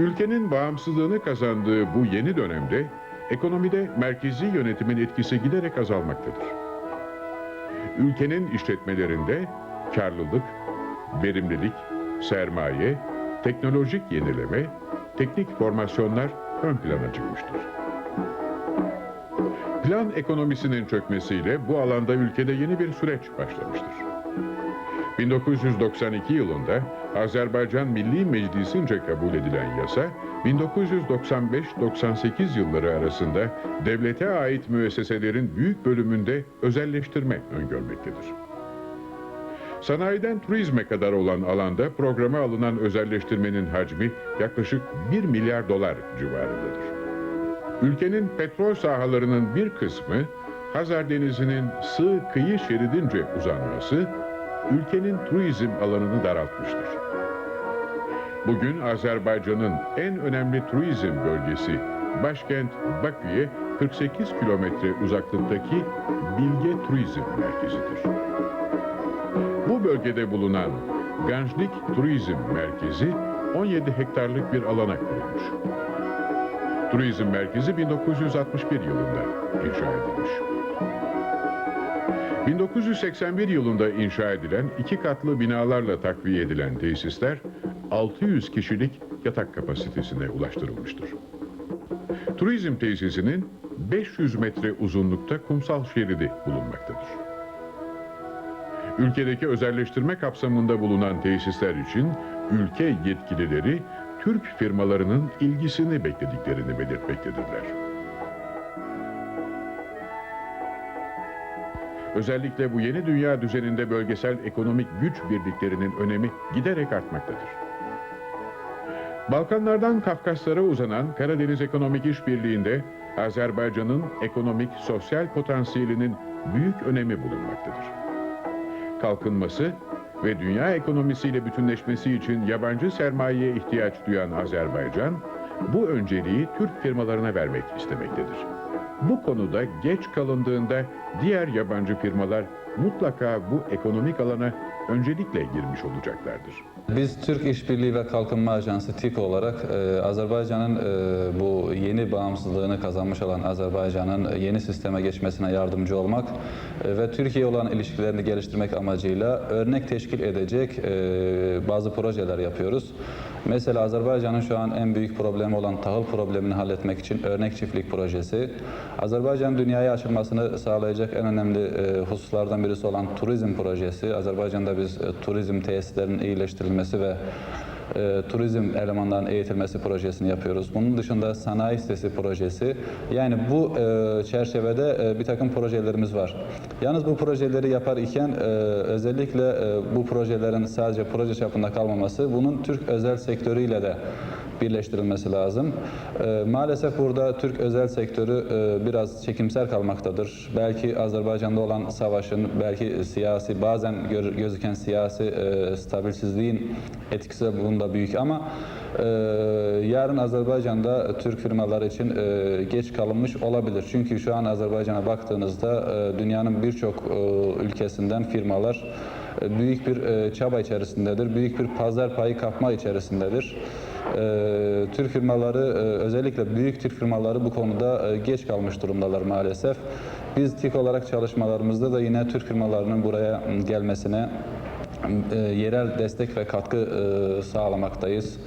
Ülkenin bağımsızlığını kazandığı bu yeni dönemde ekonomide merkezi yönetimin etkisi giderek azalmaktadır. Ülkenin işletmelerinde karlılık, verimlilik, sermaye, teknolojik yenileme, teknik formasyonlar ön plana çıkmıştır. Plan ekonomisinin çökmesiyle bu alanda ülkede yeni bir süreç başlamıştır. 1992 yılında Azerbaycan Milli Meclisi'nce kabul edilen yasa, 1995-98 yılları arasında devlete ait müesseselerin büyük bölümünde özelleştirme öngörmektedir. Sanayiden turizme kadar olan alanda programa alınan özelleştirmenin hacmi yaklaşık 1 milyar dolar civarındadır. Ülkenin petrol sahalarının bir kısmı Hazar Denizi'nin sığ kıyı şeridince uzanması ülkenin turizm alanını daraltmıştır. Bugün Azerbaycan'ın en önemli turizm bölgesi başkent Bakü'ye 48 kilometre uzaklıktaki Bilge Turizm Merkezi'dir. Bu bölgede bulunan Ganjlik Turizm Merkezi 17 hektarlık bir alana kurulmuş. Turizm merkezi 1961 yılında inşa edilmiş. 1981 yılında inşa edilen iki katlı binalarla takviye edilen tesisler 600 kişilik yatak kapasitesine ulaştırılmıştır. Turizm tesisinin 500 metre uzunlukta kumsal şeridi bulunmaktadır. Ülkedeki özelleştirme kapsamında bulunan tesisler için ülke yetkilileri Türk firmalarının ilgisini beklediklerini belirtmektedirler. Özellikle bu yeni dünya düzeninde bölgesel ekonomik güç birliklerinin önemi giderek artmaktadır. Balkanlardan Kafkaslara uzanan Karadeniz Ekonomik İşbirliği'nde Azerbaycan'ın ekonomik sosyal potansiyelinin büyük önemi bulunmaktadır. Kalkınması ve dünya ekonomisiyle bütünleşmesi için yabancı sermayeye ihtiyaç duyan Azerbaycan, bu önceliği Türk firmalarına vermek istemektedir. Bu konuda geç kalındığında diğer yabancı firmalar mutlaka bu ekonomik alana öncelikle girmiş olacaklardır. Biz Türk İşbirliği ve Kalkınma Ajansı TİK olarak e, Azerbaycan'ın e, bu yeni bağımsızlığını kazanmış olan Azerbaycan'ın yeni sisteme geçmesine yardımcı olmak e, ve Türkiye olan ilişkilerini geliştirmek amacıyla örnek teşkil edecek e, bazı projeler yapıyoruz. Mesela Azerbaycan'ın şu an en büyük problemi olan tahıl problemini halletmek için örnek çiftlik projesi, Azerbaycan dünyaya açılmasını sağlayacak en önemli e, hususlardan birisi olan turizm projesi. Azerbaycan'da biz e, turizm tesislerinin iyileştirilmesi ve e, turizm elemanlarının eğitilmesi projesini yapıyoruz. Bunun dışında sanayi sitesi projesi. Yani bu e, çerçevede e, bir takım projelerimiz var. Yalnız bu projeleri yapar iken e, özellikle e, bu projelerin sadece proje çapında kalmaması, bunun Türk özel sektörüyle de birleştirilmesi lazım. E, maalesef burada Türk özel sektörü e, biraz çekimser kalmaktadır. Belki Azerbaycan'da olan savaşın, belki siyasi, bazen gör- gözüken siyasi e, stabilsizliğin etkisi bunda büyük ama e, yarın Azerbaycan'da Türk firmalar için e, geç kalınmış olabilir. Çünkü şu an Azerbaycan'a baktığınızda dünyanın birçok ülkesinden firmalar büyük bir çaba içerisindedir. Büyük bir pazar payı kapma içerisindedir. Ee, Türk firmaları e, özellikle büyük Türk firmaları bu konuda e, geç kalmış durumdalar maalesef. Biz TİK olarak çalışmalarımızda da yine Türk firmalarının buraya gelmesine e, yerel destek ve katkı e, sağlamaktayız.